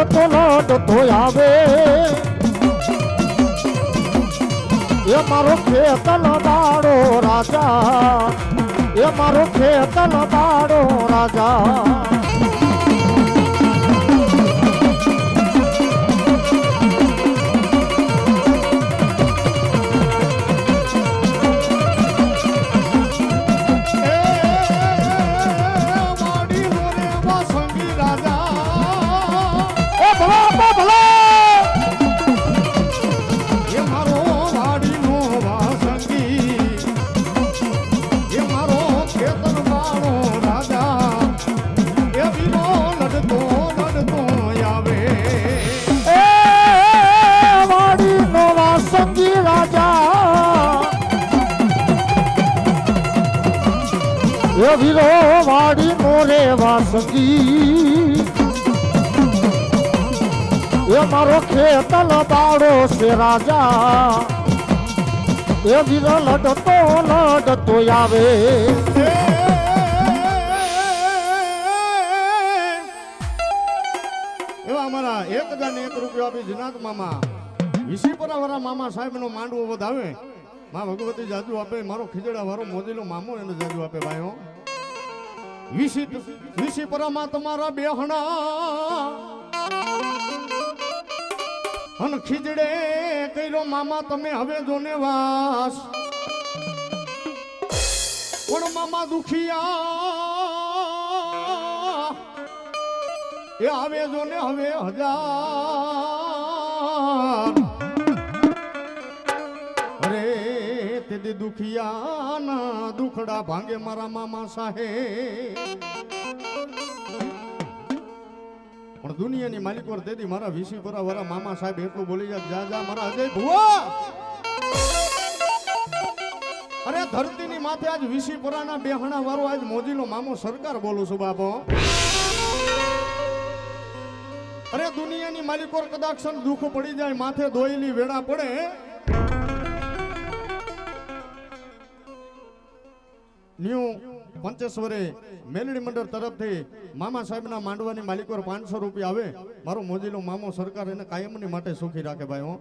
લડતો લડતો આવે. એ મારો ખેતલ દાડો રાજા. એ મારો ખેતલ દાડો રાજા. એ મારો ખેતલ બાળો છે રાજા. એ વીરો લડતો લડતો આવે. એવા અમારા એક હજાર એક રૂપિયો આપી જનાત મામા. વિસીપરા મામા સાહેબ નો માંડવો વધાવે. મા ભગવતી જાજુ આપે, મારો ખીજડા વાળો મોદીનો મામો એને જાજુ આપે, ભાઈઓ. વિસી પરમાં તમારા બેહણા. અન ખીજડે કર્યો, મામા, તમે હવે જોને વાસ. પણ મામા દુખિયા. એ આવે જોને હવે હજાર. તેથી દુખિયાના દુખડા ભાંગે મારા મામા સાહેબ પણ દુનિયાની માલિકો તેથી મારા વીસી પરા વાળા મામા સાહેબ એટલું બોલી જાય જા જા મારા અજય ભુવા. અરે ધરતીની માથે આજ વીસી પરાના બેહણા વાળો આજ મોદીનો મામો સરકાર બોલું છું બાપો. અરે દુનિયાની માલિકોર કદાચ દુઃખ પડી જાય, માથે દોયેલી વેડા પડે. ન્યુ પંચેશ્વરે મેલડી મંડળ તરફથી મામા સાહેબના માંડવાની માલિકોર પાંચસો રૂપિયા આવે. મારો મોજીલો મામો સરકાર એને કાયમની માટે સુખી રાખે ભાઈ, હો.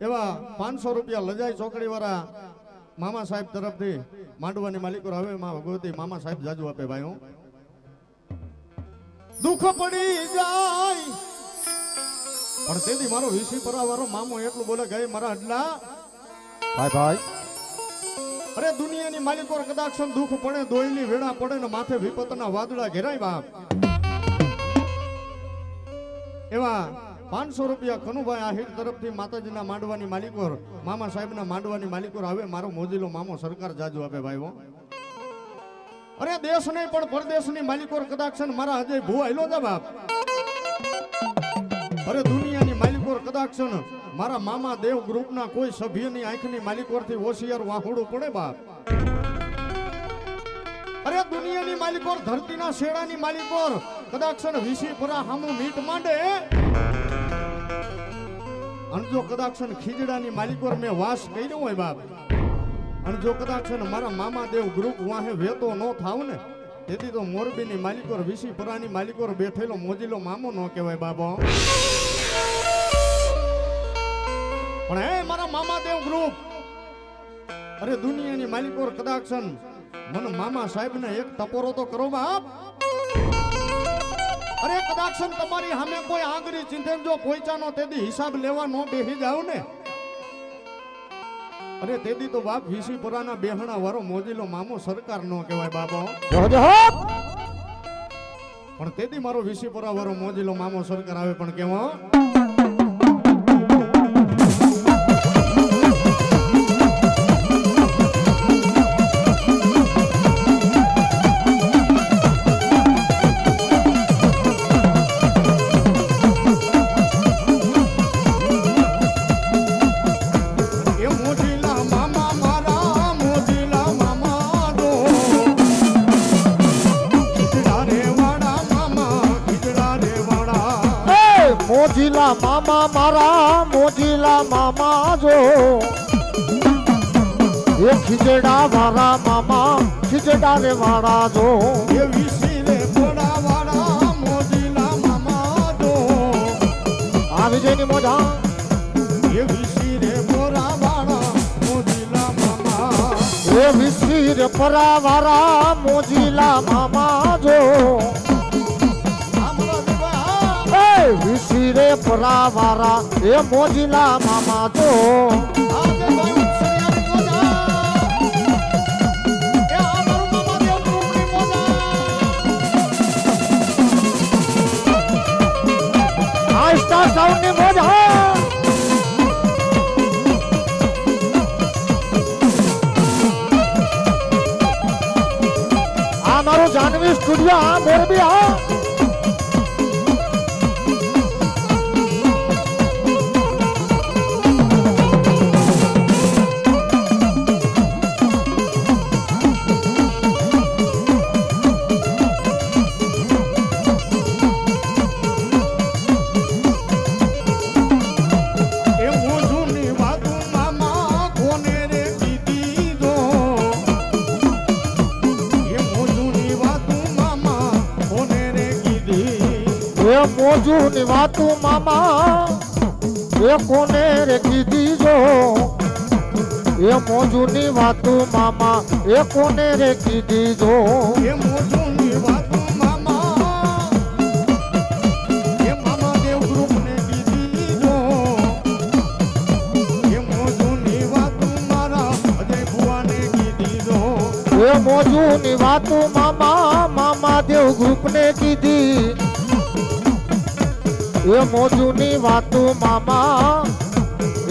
એવા પાંચસો રૂપિયા લજાઈ ચોકડી વાળા મામા સાહેબ તરફથી માંડવાની માલિકોર આવે, મા ભગવતી મામા સાહેબ જાજુ આપે ભાઈ, હો. દુઃખ પડી જાય. પણ તેથી મારો વીસી પરાવાળો મામો એટલું બોલે ગઈ મારા અડલા ભાઈ ભાઈ. અરે દુનિયાની માલિકો કદાચ દુઃખ પડે, દોયલી વેળા પડે ને માથે વિપતના વાદળા ઘેરાય એવા પાંચસો રૂપિયા કનુભાઈ આહિર તરફથી માતાજીના માંડવાની માલિકો, મામા સાહેબના માંડવાની માલિકો આવે, મારો મોજીલો મામો સરકાર જાજુ આપે ભાઈઓ અરે દેશ નહીં, પણ પરદેશની માલિકોર કદાચ મારા અજય ભૂ આયલો જા બાપ. અરે દુનિયાની માલિકોર કદાચ મારા મામા દેવ ગ્રુપના કોઈ સભ્યની આંખની માલિકોરથી હોશિયાર વાહુડું પડે બાપ? અરે દુનિયાની માલિકોર, ધરતીના શેડાની માલિકોર, કદાચ વિસી પરા હામુ મીટ માંડે? અને જો કદાચ ખીજડાની માલિકોર મેં વાસ કર્યો હોય બાપ, અને જો કદાચ મારા મામા દેવ ગ્રુપ વાહે વેતો ન થાવ ને તેથી તો મોરબીની માલિકોર વીસી પુરાની માલિકોર બેઠેલો મોજીલો મામો ન કહેવાય બાબો. પણ હે મારા મામા દેવ ગ્રુપ, અરે દુનિયાની માલિકોર કદાક્ષન મને મામા સાહેબને એક ટપોરો તો કરો બાપ. અરે કદાક્ષન તમારી સામે કોઈ આંગળી ચિંતન જો પોઈચાનો તેથી હિસાબ લેવા ન બેસી જાવ ને. અરે તેથી તો બાપ વીસી પુરાના બેહણા વારો મોજીલો મામો સરકાર નો કહેવાય જહો પણ તેથી મારો વીસી પુરા વારો મોજીલો મામો સરકાર આવે પણ કેવો મોજીલા મામા મારા મોજીલા મામા જો. એ ખીજડા વાળા મામા ખીજડા રે વાળા જો. એ વિસીરે ઘોડાવાળા મોજીલા મામા જો. આ વિજયની મોજા. એ વિસીરે ઘોડાવાળા મોજીલા મામા. એ વિસીર પરા વાળા મોજીલા મામા જો. મામા એ મોજીલા મામા તો. સ્ટાર સાઉન્ડની મોજા આ મારું જાનવી સ્ટુડિયો આ મોરબી આ મોજુની વાતું મામા એ કોને રે કીધી જો એ મોજુની વાતું મામા એ કોને રે કીધી જો એ મોજુની વાતું મામા એ મામા દેવ ગ્રુપને કીધી દો એ મોજુની વાતું એ મોજુની વાતું મામા મામા દેવ ગ્રુપને કીધી એ મોજુની વાતું મામા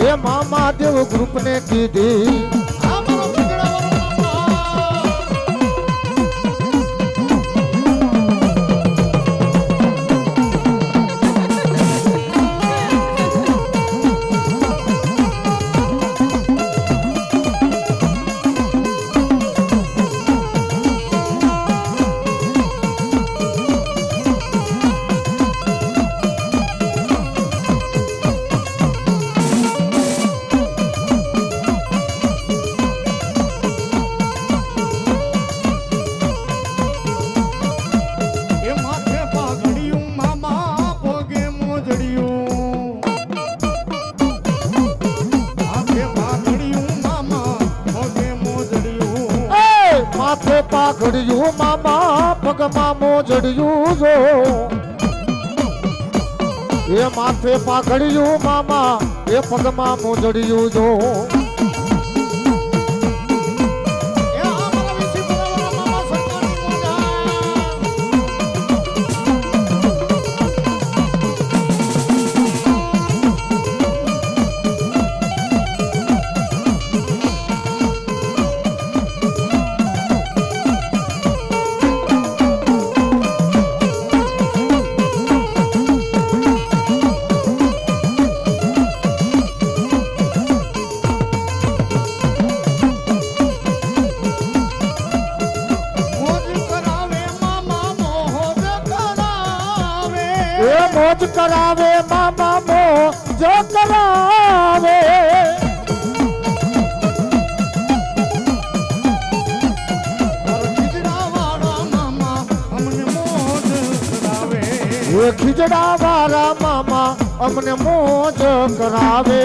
એ મામા દેવ ગ્રુપને કીધી. મામા પગમાં મોજડ્યું જો. એ માથે પાઘડિયું મામા એ પગમાં મોજડ્યું જો. કરાવે મામા મો જો કરાવે. ખીજડા વાળા મામા અમને મોજ કરાવે.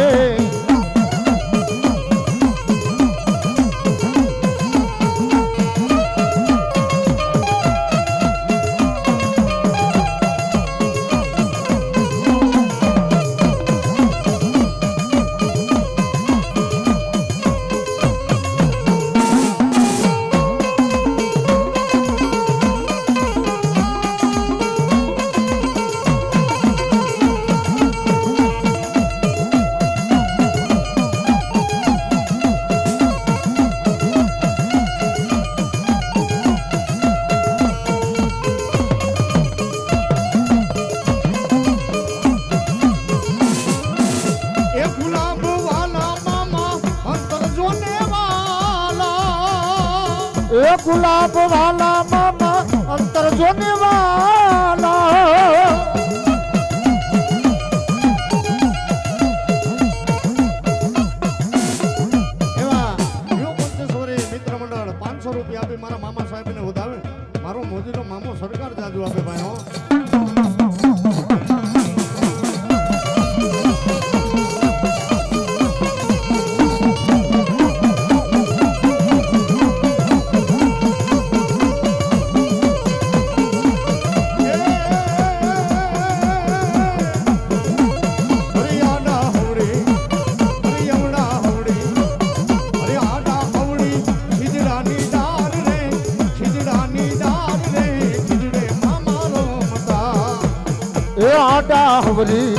હવરી,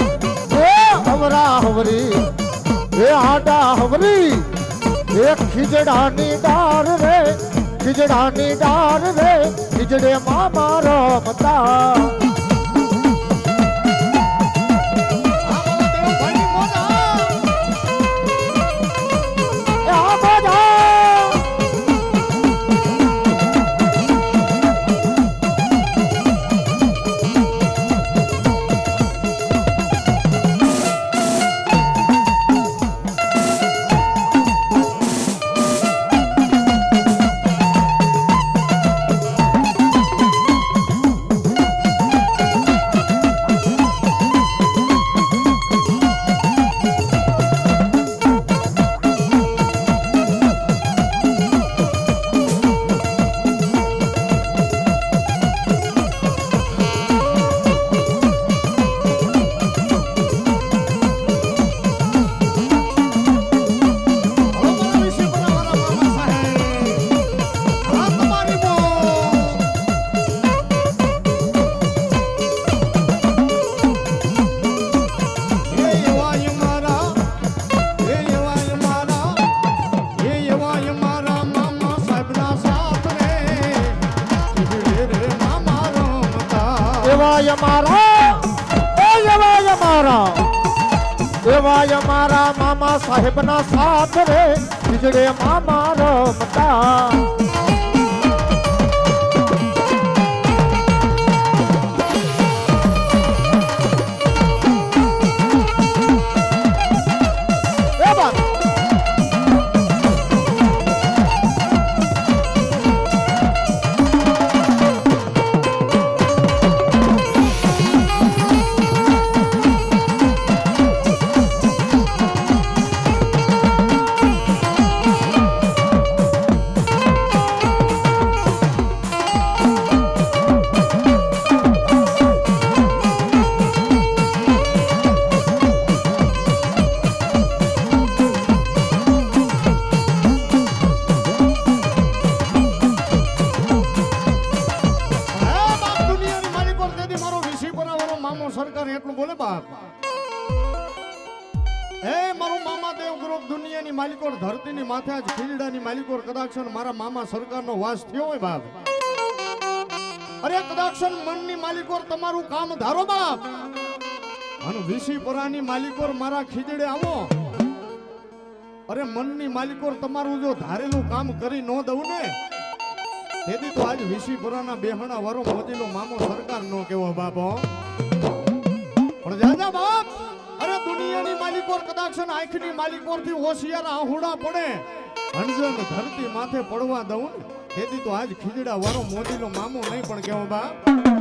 એ હવરા હવરી, એ આડા હવરી, એ ખીજડાની ડાર રે, ખીજડાની ડાર રે, ખીજડે મામા રમતા. આ મારા? એ એવાય મારા એવાય મારા મામા સાહેબના સાથ રે. બીજડે મામા રમતા. મારો મારા મામા વાસ આવો. અરે, મનની માલિકોર તમારું જો ધારેલું કામ કરી ન દઉં ને, તેથી તો આજ વિશીપુરાના બેહણા વારો મોદીનો મામો સરકાર નો કેવો બાપો પણ જાજા બાપ, અરે દુનિયાની માલિકોર કદાચ આંખની માલિકોરથી હોશિયાર આહુડા પડે. અંજન ધરતી માથે પડવા દઉં ને, તેથી તો આજ ખીજડા વાળો મોદીનો મામો નહીં પણ કેવો બાપ?